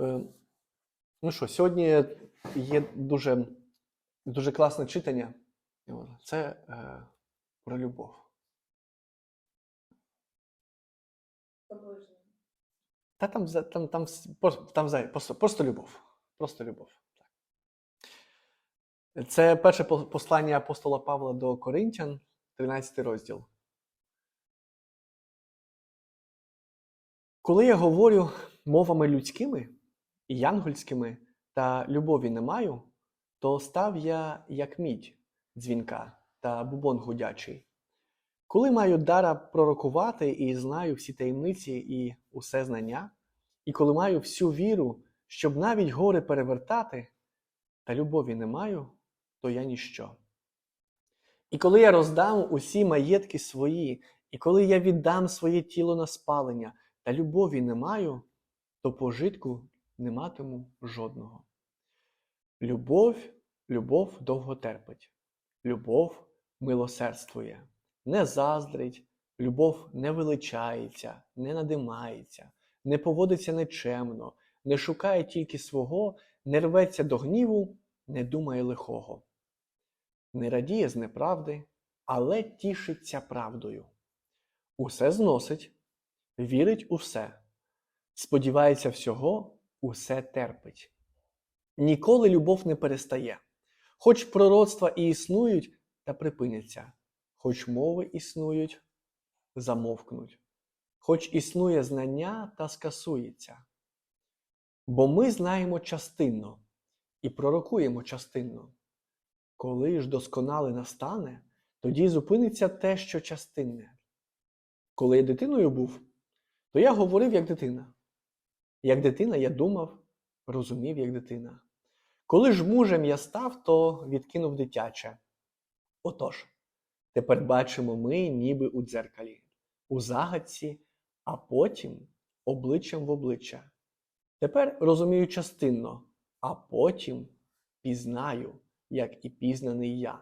Е, Ну що, сьогодні є дуже, дуже класне читання. Це е, про любов. Та там, там, там, там, просто, просто любов. Просто любов. Це перше послання апостола Павла до Коринтян, 13 розділ. Коли я говорю мовами людськими і янгольськими та любові не маю, то став я як мідь дзвінка та бубон гудячий. Коли маю дара пророкувати і знаю всі таємниці і усе знання, і коли маю всю віру, щоб навіть гори перевертати, та любові не маю, то я ніщо. І коли я роздам усі маєтки свої, і коли я віддам своє тіло на спалення, та любові не маю, то пожитку не матиму жодного. Любов, любов довго терпить, любов милосердствує, не заздрить, любов не величається, не надимається, не поводиться нечемно, не шукає тільки свого, не рветься до гніву, не думає лихого, не радіє з неправди, але тішиться правдою. Усе зносить, вірить у все, сподівається всього, усе терпить. Ніколи любов не перестає, хоч пророцтва і існують, та припиняться, хоч мови існують, замовкнуть, хоч існує знання та скасується. Бо ми знаємо частинно і пророкуємо частинно. Коли ж досконале настане, тоді зупиниться те, що частинне. Коли я дитиною був, то я говорив як дитина. Як дитина я думав, розумів як дитина. Коли ж мужем я став, то відкинув дитяче. Отож, тепер бачимо ми, ніби у дзеркалі, у загадці, а потім обличчям в обличчя. Тепер розумію частинно, а потім пізнаю, як і пізнаний я.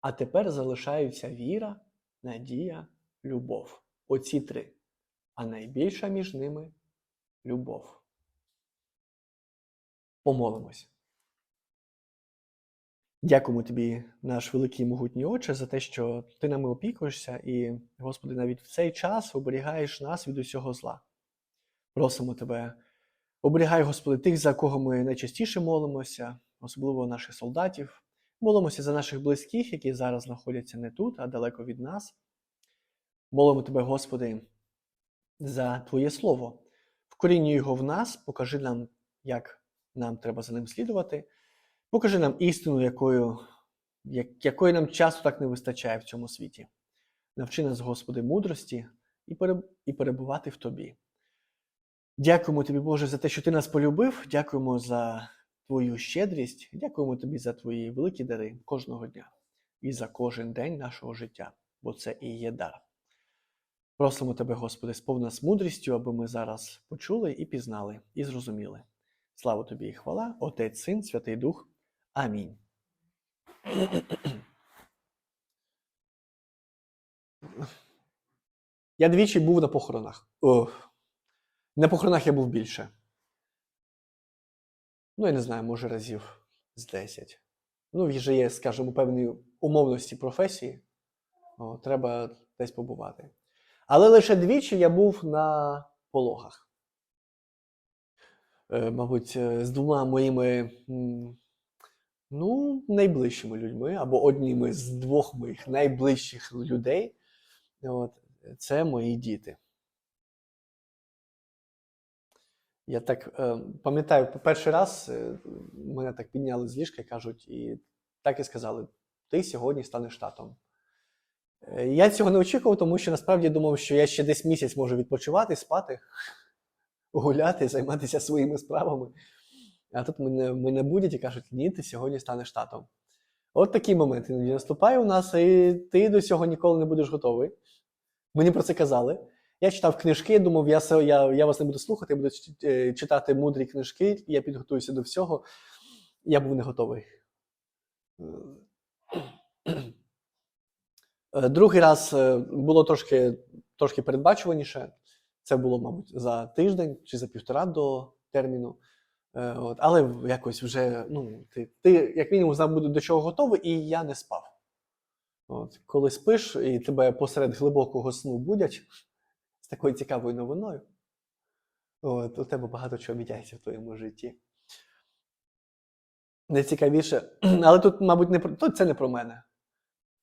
А тепер залишаються віра, надія, любов. Оці три. А найбільша між ними любов. Помолимось. Дякуємо тобі, наш великий могутній Отче, за те, що ти нами опікуєшся, і, Господи, навіть в цей час оберігаєш нас від усього зла. Просимо тебе, оберігай, Господи, тих, за кого ми найчастіше молимося, особливо наших солдатів. Молимося за наших близьких, які зараз знаходяться не тут, а далеко від нас. Молимо тебе, Господи, за Твоє Слово. Вкорінюй його в нас, покажи нам, як нам треба за ним слідувати. Покажи нам істину, якою, як, якої нам часу так не вистачає в цьому світі. Навчи нас, Господи, мудрості і, пере, і перебувати в Тобі. Дякуємо Тобі, Боже, за те, що Ти нас полюбив. Дякуємо за Твою щедрість. Дякуємо Тобі за Твої великі дари кожного дня і за кожен день нашого життя, бо це і є дар. Просимо Тебе, Господи, сповни нас мудрістю, аби ми зараз почули і пізнали, і зрозуміли. Слава тобі і хвала, Отець, Син, Святий Дух. Амінь. Я двічі був на похоронах. О, на похоронах я був більше. Ну, я не знаю, може разів з 10. Ну, вже є, скажімо, певні умовності професії. О, треба десь побувати. Але лише двічі я був на пологах. Е, мабуть, е, з двома моїми ну, найближчими людьми, або одніми з двох моїх найближчих людей. От, це мої діти. Я так е, пам'ятаю, перший раз е, мене так підняли з ліжка і кажуть, і так і сказали: ти сьогодні станеш татом. Е, Я цього не очікував, тому що насправді думав, що я ще десь місяць можу відпочивати, спати, гуляти, займатися своїми справами. А тут мене, мене будять і кажуть, ні, ти сьогодні станеш татом. От такий момент іноді наступає у нас, і ти до цього ніколи не будеш готовий. Мені про це казали. Я читав книжки, думав, я, я, я вас не буду слухати, я буду е, читати мудрі книжки, я підготуюся до всього. Я був не готовий. Е, Другий раз е, було трошки, трошки передбачуваніше. Це було, мабуть, за тиждень чи за півтора до терміну. Е, От, але якось вже, ну, ти, ти як мінімум знав буде до чого готовий, і я не спав. От, коли спиш і тебе посеред глибокого сну будять з такою цікавою новиною, от, у тебе багато чого міняється в твоєму житті. Найцікавіше, але тут, мабуть, не про тут це не про мене.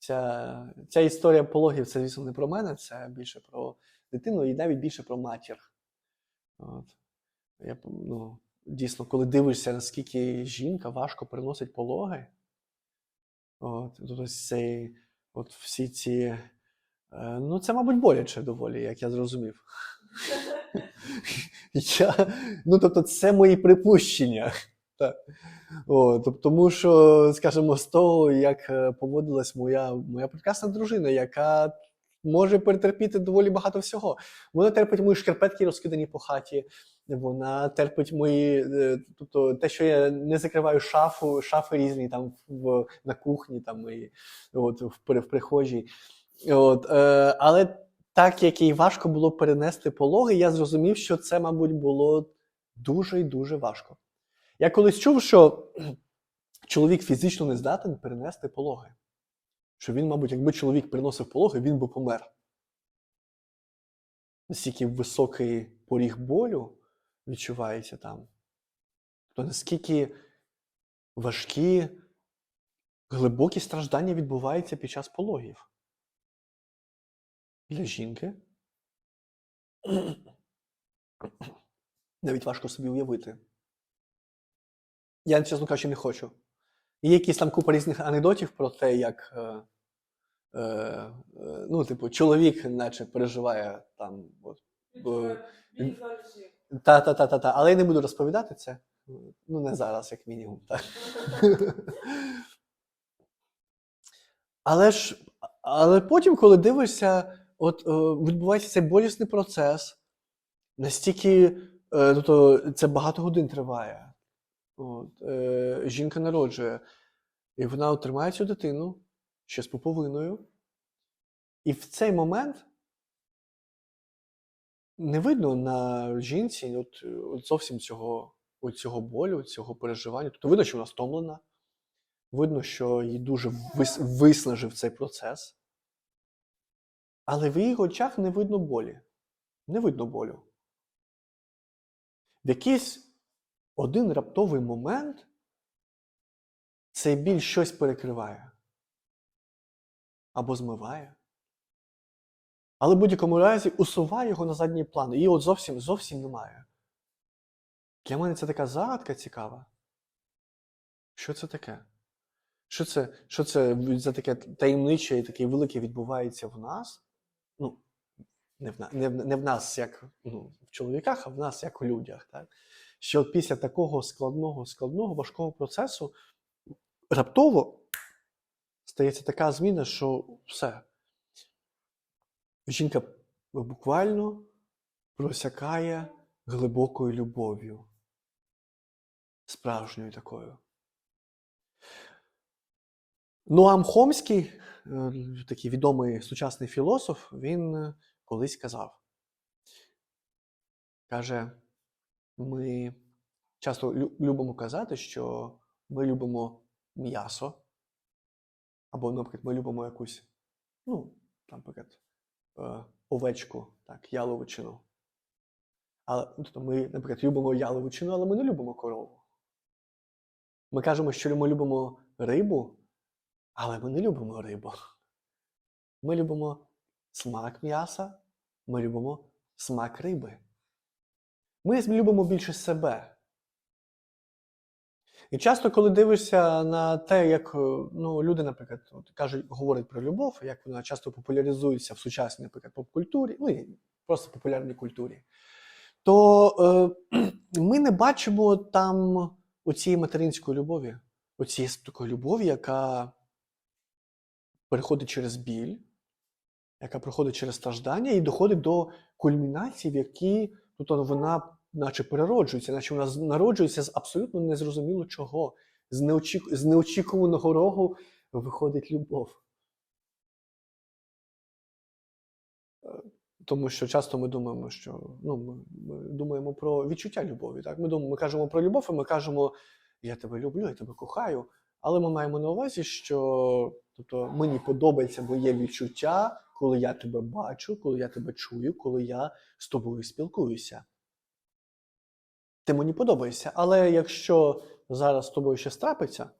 Ця, ця історія пологів це, звісно, не про мене, це більше про дитину і навіть більше про матір. От. Я, ну, дійсно, коли дивишся, наскільки жінка важко переносить пологи, от, тут ось цей, от всі ці. е, Ну, це, мабуть, боляче доволі, як я зрозумів. Я, ну, тобто, це мої припущення. Так. Тому що, скажімо, з того, як е, поводилась моя, моя прекрасна дружина, яка може перетерпіти доволі багато всього. Вона терпить мої шкарпетки розкидані по хаті, вона терпить мої, е, тобто те, що я не закриваю шафу, шафи різні там в, на кухні, там і от, в, в прихожій. От, е, але так як їй важко було перенести пологи, я зрозумів, що це, мабуть, було дуже і дуже важко. Я колись чув, що чоловік фізично не здатен перенести пологи. Що він, мабуть, якби чоловік переносив пологи, він би помер. Наскільки високий поріг болю відчувається там, то наскільки важкі, глибокі страждання відбуваються під час пологів. Для жінки. Навіть важко собі уявити. Я, чесно кажучи, не хочу. Є якісь там купа різних анекдотів про те, як е, е, ну, типу, чоловік, наче переживає там. От, Бо- та-та-та-та-та. Але я не буду розповідати це. Ну, не зараз, як мінімум. Так. Але ж, але потім, коли дивишся, от е, відбувається цей болісний процес, настільки, е, тобто це багато годин триває. От, е, жінка народжує, і вона отримає цю дитину ще з пуповиною. І в цей момент не видно на жінці от, от зовсім цього, от цього болю, цього переживання. Тобто видно, що вона стомлена, видно, що її дуже вис, виснажив цей процес. Але в її очах не видно болі. Не видно болю. В якийсь один раптовий момент цей біль щось перекриває або змиває. Але в будь-якому разі усуває його на задній план. І от зовсім зовсім немає. Для мене це така загадка цікава. Що це таке? Що це що це за таке таємниче і таке велике відбувається в нас? Ну, не в, не, не в нас, як ну, в чоловіках, а в нас як у людях. Так? Що після такого складного, складного, важкого процесу раптово стається така зміна, що все. Жінка буквально просякає глибокою любов'ю. Справжньою такою. Ноам Хомський, е, такий відомий сучасний філософ, він е, колись казав. Каже, ми часто лю- любимо казати, що ми любимо м'ясо, або, наприклад, ми любимо якусь, ну, там, наприклад, е, овечку, так, яловичину. Але ну, тобто ми, наприклад, любимо яловичину, але ми не любимо корову. Ми кажемо, що ми любимо рибу, але ми не любимо рибу. Ми любимо смак м'яса, ми любимо смак риби. Ми любимо більше себе. І часто, коли дивишся на те, як е, ну, люди, наприклад, от, кажуть, говорять про любов, як вона часто популяризується в сучасній, наприклад, поп-культурі, ну і просто популярній культурі, то е, ми не бачимо там оцієї материнської любові, оцієї такої любові, яка переходить через біль, яка проходить через страждання і доходить до кульмінації, в якій тобто вона наче перероджується, наче вона народжується з абсолютно незрозуміло чого. З, неочік... з неочікуваного рогу виходить любов. Е, Тому що часто ми думаємо, що ну, ми, ми думаємо про відчуття любові. Так? Ми, думаємо, ми кажемо про любов, і ми кажемо, я тебе люблю, я тебе кохаю. Але ми маємо на увазі, що тобто, мені подобається моє відчуття, коли я тебе бачу, коли я тебе чую, коли я з тобою спілкуюся. Ти мені подобаєшся. Але якщо зараз з тобою щось трапиться,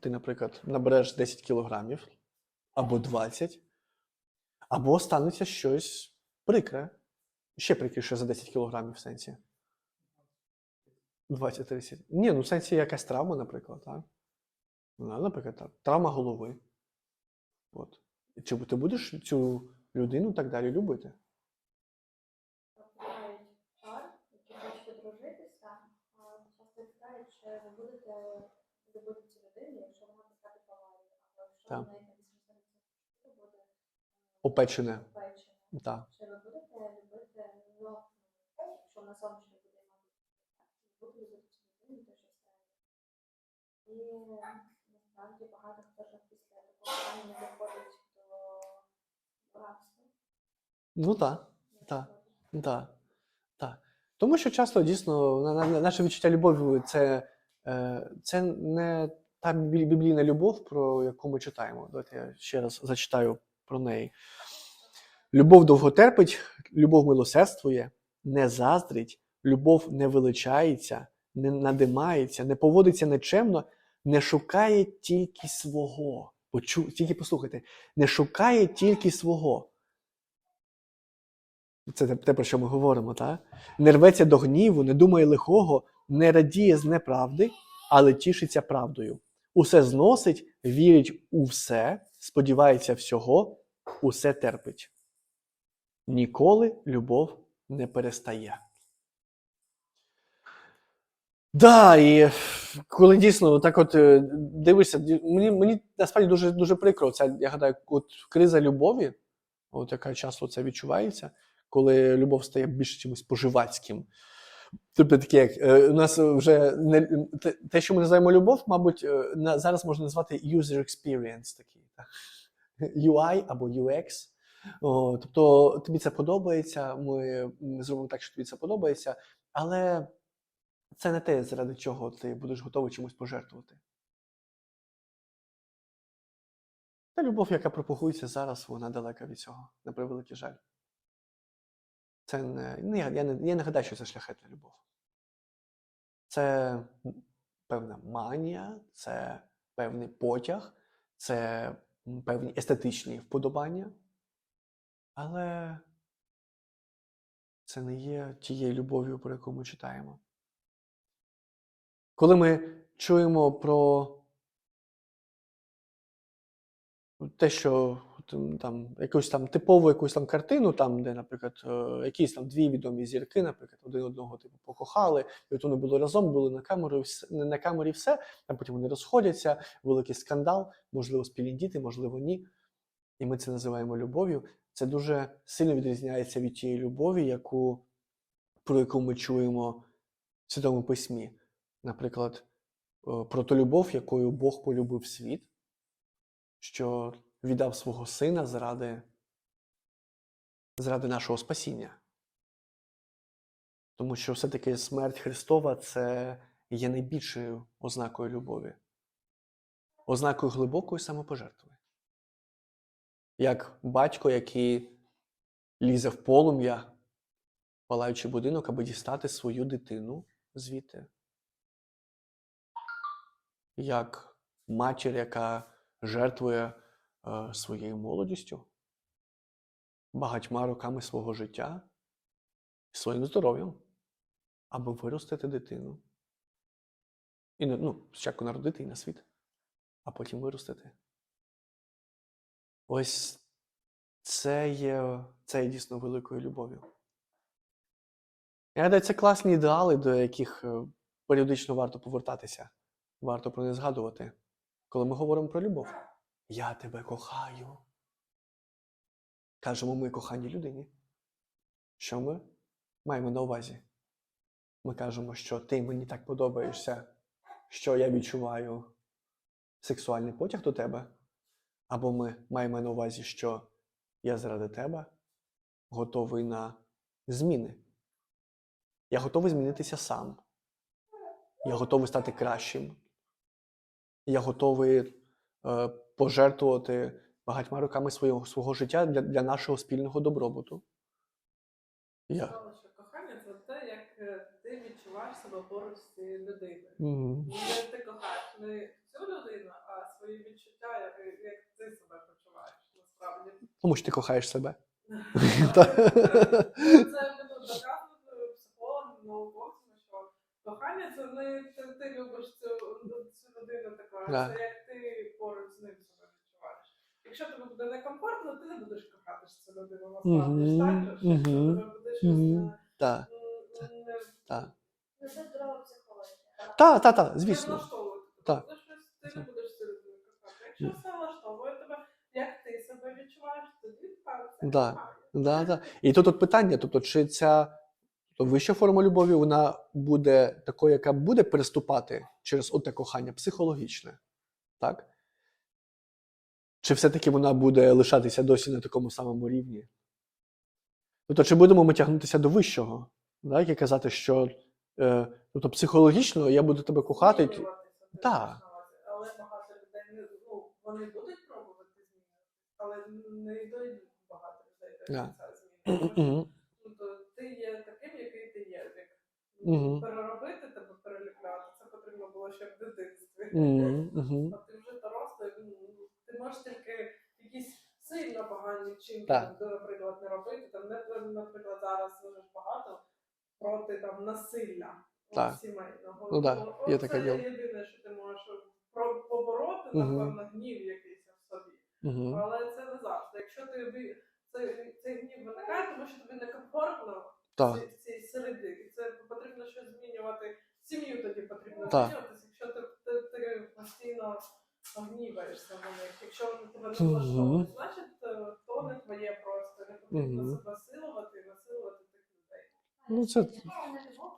ти, наприклад, набереш 10 кілограмів або 20, або станеться щось прикре. Ще прикріше за 10 кілограмів в сенсі. 20-30. Ні, ну в сенсі якась травма, наприклад, так? Ну, наприклад, так. травма голови. От. Чи ти будеш цю людину так далі любити? Так. в неї на 80% буде Опечене. Так. Чи ви будете любити, якщо на зовнішній буде мати, що. І насправді багато хто після такого не рабства. Ну так. Так. Так. Так. Тому що часто дійсно на- на- на- наше відчуття любові це, е, це не та біблійна любов, про яку ми читаємо. Давайте я ще раз зачитаю про неї. Любов довго терпить, любов милосердствує, не заздрить, любов не величається, не надимається, не поводиться нечемно, не шукає тільки свого. Почу, тільки послухайте, не шукає тільки свого. Це те, про що ми говоримо, так? Не рветься до гніву, не думає лихого, не радіє з неправди, але тішиться правдою. Усе зносить, вірить у все, сподівається всього, усе терпить. Ніколи любов не перестає. Да, і коли дійсно так от е, дивишся, мені, мені насправді дуже, дуже прикро. Ця, я гадаю, от криза любові, от яка часто це відчувається, коли любов стає більш чимось споживацьким. Тобто таке, як е, у нас вже не те, що ми називаємо любов, мабуть, е, на, зараз можна назвати user experience такий. Так? UI або UX. О, тобто тобі це подобається, ми зробимо так, що тобі це подобається, але це не те, заради чого ти будеш готовий чимось пожертвувати. Та любов, яка пропагується зараз, вона далека від цього, на превеликий жаль. Це не, ну, я, я, не, я не гадаю, що це шляхетна любов. Це певна манія, це певний потяг, це певні естетичні вподобання. Але це не є тією любов'ю, про яку ми читаємо. Коли ми чуємо про те, що там, якусь там типову якусь там картину, там, де, наприклад, е, якісь там дві відомі зірки, наприклад, один одного типу покохали, і от вони були разом, були на камері, не на камері все, а потім вони розходяться, великий скандал, можливо, спільні діти, можливо, ні. І ми це називаємо любов'ю. Це дуже сильно відрізняється від тієї любові, яку, про яку ми чуємо в Святому Письмі. Наприклад, е, про ту любов, якою Бог полюбив світ, що віддав свого сина заради, заради нашого спасіння. Тому що все-таки смерть Христова це є найбільшою ознакою любові, ознакою глибокої самопожертви. Як батько, який лізе в полум'я, палаючи будинок, аби дістати свою дитину звідти. Як матір, яка жертвує е, своєю молодістю, багатьма роками свого життя, своїм здоров'ям, аби виростити дитину. І ну, спочатку народити її на світ, а потім виростити. Ось це є, це є дійсно великою любов'ю. Я гадаю, це класні ідеали, до яких е, періодично варто повертатися, варто про них згадувати, коли ми говоримо про любов. Я тебе кохаю. Кажемо ми коханій людині. Що ми маємо на увазі? Ми кажемо, що ти мені так подобаєшся, що я відчуваю сексуальний потяг до тебе. Або ми маємо на увазі, що я заради тебе готовий на зміни. Я готовий змінитися сам. Я готовий стати кращим. Я готовий е, пожертвувати багатьма роками свого, свого життя для, для нашого спільного добробуту. Я. Сказала, що кохання це те, як е, ти відчуваєш себе поруч з цією людиною. Ти кохаєш не цю людину, а свої відчуття, як, як ти себе почуваєш насправді. Тому що ти кохаєш себе. Це було доказано психологами, науковцями, що кохання це не ти, ти любиш цю, цю людину така, Да. це як ти поруч з ним себе відчуваєш. Якщо тобі буде некомфортно, ти не будеш кохати цю людину же ж? Якщо мгм, тебе буде щось Так, так. Ну, це здорова психологія. Так, так, так, звісно. Так. Ти не будеш це людину кохати. Якщо все влаштовує тебе, як ти себе відчуваєш, тоді так. Да, да. І тут от питання: тобто, чи ця тобто, вища форма любові вона буде такою, яка буде переступати через оте кохання психологічне, так? Чи все-таки вона буде лишатися досі на такому самому рівні? Тобто, чи будемо ми тягнутися до вищого? Так, і казати, що е, тобто, психологічно я буду тебе кохати. Так. Але багато людей ну, вони будуть пробувати змінюватися, але не йдуть багато людей до кінця зміни. Тому що, Мгм. ну, то ти є таким, який ти є. Як, Мгм. Переробити тебе, перелюбляти, це потрібно було ще в дитинстві. Мгм. А ти вже дорослий, ти можеш тільки якісь сильно погані вчинки, Так. наприклад, не робити. Там, не- наприклад, зараз дуже багато проти там, насилля Так. сімейного. Ну да, от є це діло. єдине, що ти можеш побороти, Мгм. напевно, гнів якийсь в собі. Мгм. Але це не завжди. Якщо ти цей, цей гнів виникає, тому що тобі некомфортно Так. в цій середині. Це потрібно щось змінювати. Сім'ю тоді потрібно Так. змінюватися, якщо ти, ти, ти постійно гніваєшся на них. Якщо вони тебе не Мгм. влаштовують, значить е, то не твоє просто. Не потрібно Мгм. себе силувати і насилувати тих людей. Ну, це- любов,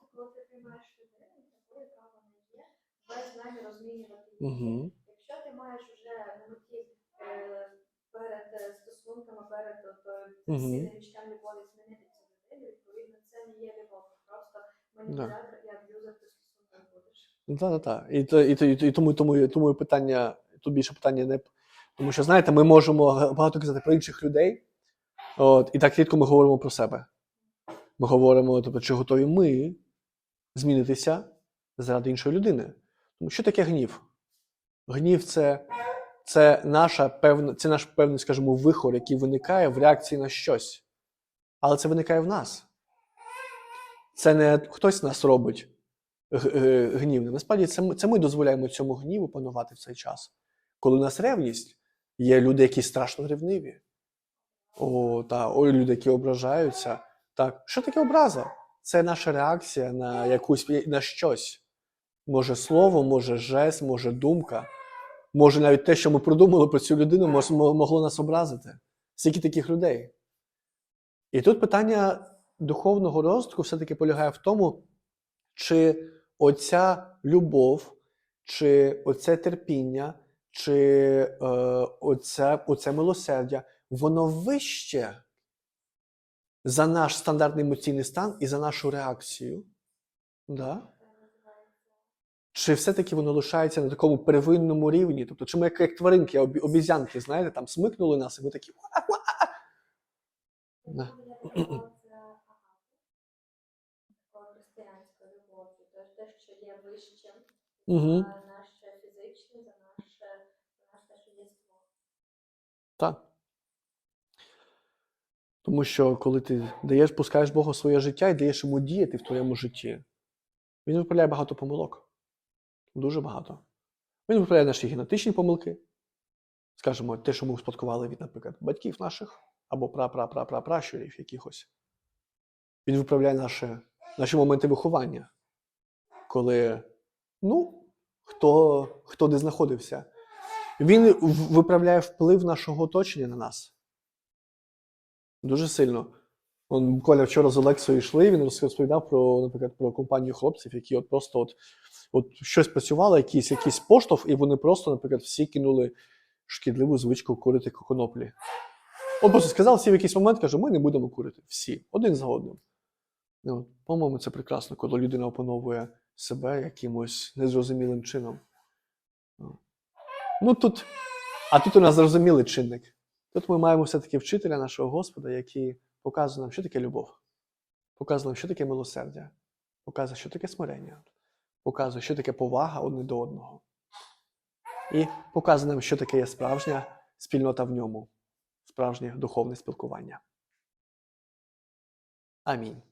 це коли ти приймаєш людину, такою, яка вона є, без наміру розмінювати її. Мгм. Якщо ти маєш вже на меті е, перед е, стосунками, перед от, е, Мгм. відчуттям любові змінити цю людину, відповідно, це не є любов, це будеш. Ну, Так, так. І, то- і, то- і, то- і тому, тому, тому і питання, тут більше питання не. Тому що, знаєте, ми можемо га- багато казати про інших людей, от, і так рідко ми говоримо про себе. Ми говоримо, тобто, чи готові ми змінитися заради іншої людини. Тому що таке гнів? Гнів це, це, наша певна, це наш певний, скажімо, вихор, який виникає в реакції на щось. Але це виникає в нас. Це не хтось нас робить г- г- гнівним. Насправді це ми, це ми дозволяємо цьому гніву панувати в цей час. Коли у нас ревність, є люди, які страшно ревниві. О, та, о, люди, які ображаються. Так, що таке образа? Це наша реакція на якусь на щось. Може слово, може жест, може думка. Може навіть те, що ми продумали про цю людину, могло нас образити. Скільки таких людей? І тут питання духовного розвитку все-таки полягає в тому, чи оця любов, чи оце терпіння, чи е, оце, оце милосердя, воно вище за наш стандартний емоційний стан і за нашу реакцію. Да? Чи все-таки воно лишається на такому первинному рівні? Тобто, чи ми як, як тваринки, обізянки, знаєте, там смикнули нас, і ми такі. Я називала це агапи. Такою християнською любов'ю. Тобто те, що є вищим Угу. за наше фізичне, за наше, за наше єство. Так. Тому що коли ти даєш, пускаєш Богу своє життя і даєш йому діяти в твоєму житті, він виправляє багато помилок. Дуже багато. Він виправляє наші генетичні помилки. Скажімо, те, що ми успадкували від, наприклад, батьків наших або пра-пра-пра-пра-пращурів якихось. Він виправляє наші, наші моменти виховання, коли, ну, хто, хто де знаходився. Він виправляє вплив нашого оточення на нас. Дуже сильно. Он буквально вчора з Олексою йшли, він розповідав про, наприклад, про компанію хлопців, які от просто от, от щось працювало, якийсь, якийсь поштовх, і вони просто, наприклад, всі кинули шкідливу звичку курити коноплі. От просто сказав всі в якийсь момент, каже, ми не будемо курити. Всі, один за одним. Ну, по-моєму, це прекрасно, коли людина опановує себе якимось незрозумілим чином. Ну. Тут, а тут у нас зрозумілий чинник. Тут ми маємо все-таки вчителя нашого Господа, який показує нам, що таке любов, показує нам, що таке милосердя, показує, що таке смирення, показує, що таке повага одне до одного. І показує нам, що таке є справжня спільнота в ньому, справжнє духовне спілкування. Амінь.